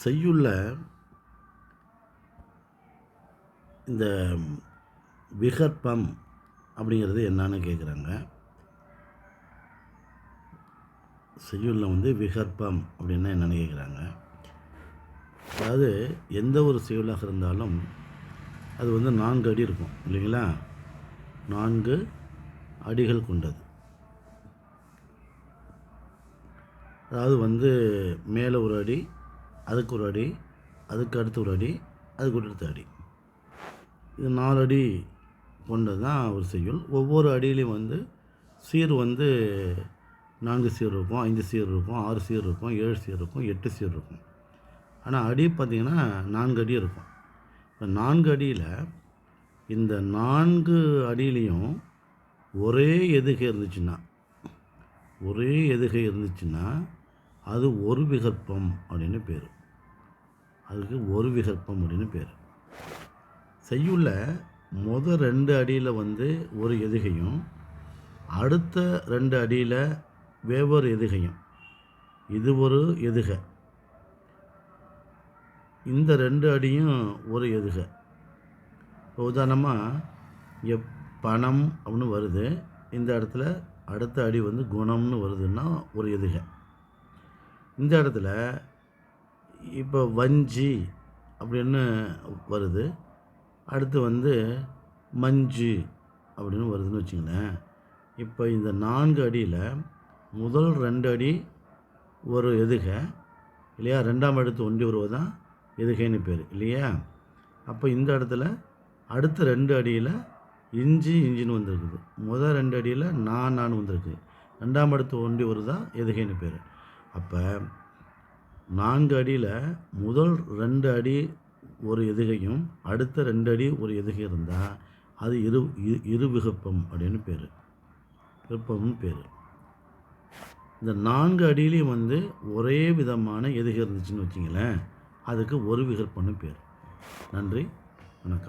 செய்யுள்ள இந்த விகற்பம் அப்படிங்கிறது என்னன்னு கேட்குறாங்க செய்யுள்ள வந்து விகற்பம் அப்படின்னா என்னென்னு கேட்குறாங்க அதாவது எந்த ஒரு செய்யுளாக இருந்தாலும் அது வந்து நான்கு அடி இருக்கும் இல்லைங்களா? நான்கு அடிகள் கொண்டது. அதாவது வந்து மேலே ஒரு அடி அதுக்கு ஒரு அடி அதுக்கு அடுத்து ஒரு அடி அதுக்கு அடுத்த அடி. இது நாலு அடி கொண்டது தான் ஒரு செய்யுள். ஒவ்வொரு அடியிலையும் வந்து சீர் வந்து நான்கு சீர் இருக்கும் ஐந்து சீர் இருக்கும் ஆறு சீர் இருக்கும் ஏழு சீர் இருக்கும் எட்டு சீர் இருக்கும். ஆனால் அடி பார்த்திங்கன்னா நான்கு அடி இருக்கும். இப்போ நான்கு அடியில் இந்த நான்கு அடியிலையும் ஒரே எதுகை இருந்துச்சுன்னா ஒரே எதுகை இருந்துச்சுன்னா அது ஒரு விகற்பம் அப்படின்னு பேர். அதுக்கு ஒரு விகற்பம் அப்படின்னு பேர். செய்யுள்ள முதல் ரெண்டு அடியில் வந்து ஒரு எதுகையும் அடுத்த ரெண்டு அடியில் வேவொரு எதுகையும். இது ஒரு எதுகை. இந்த ரெண்டு அடியும் ஒரு எதுகை. இப்போ உதாரணமாக இங்கே பணம் அப்படின்னு வருது. இந்த இடத்துல அடுத்த அடி வந்து குணம்னு வருதுன்னா ஒரு எதுகை. இந்த இடத்துல இப்போ வஞ்சி அப்படின்னு வருது. அடுத்து வந்து மஞ்சு அப்படின்னு வருதுன்னு வச்சுங்களேன் இப்போ இந்த நான்கு அடியில் முதல் ரெண்டு அடி ஒரு எதுகை இல்லையா? ரெண்டாம் அடுத்து ஒண்டி வருவது தான் எதுகைன்னு பேர் இல்லையா? அப்போ இந்த இடத்துல அடுத்த ரெண்டு அடியில் இஞ்சி இஞ்சின்னு வந்திருக்குது. முதல் ரெண்டு அடியில் நான் நான் வந்திருக்கு. ரெண்டாம் அடுத்து ஒண்டி வருதா எதுகைன்னு பேர். அப்போ நான்கு அடியில் முதல் ரெண்டு அடி ஒரு எதுகையும் அடுத்த ரெண்டு அடி ஒரு எதுகை இருந்தால் அது இரு இரு இருவிகப்பம் அப்படின்னு பேர். விருப்பம்னு பேர். இந்த நான்கு அடியிலையும் வந்து ஒரே விதமான எதுகை இருந்துச்சுன்னு வச்சிங்களேன் அதுக்கு ஒரு விகற்பம்னு பேர். நன்றி வணக்கம்.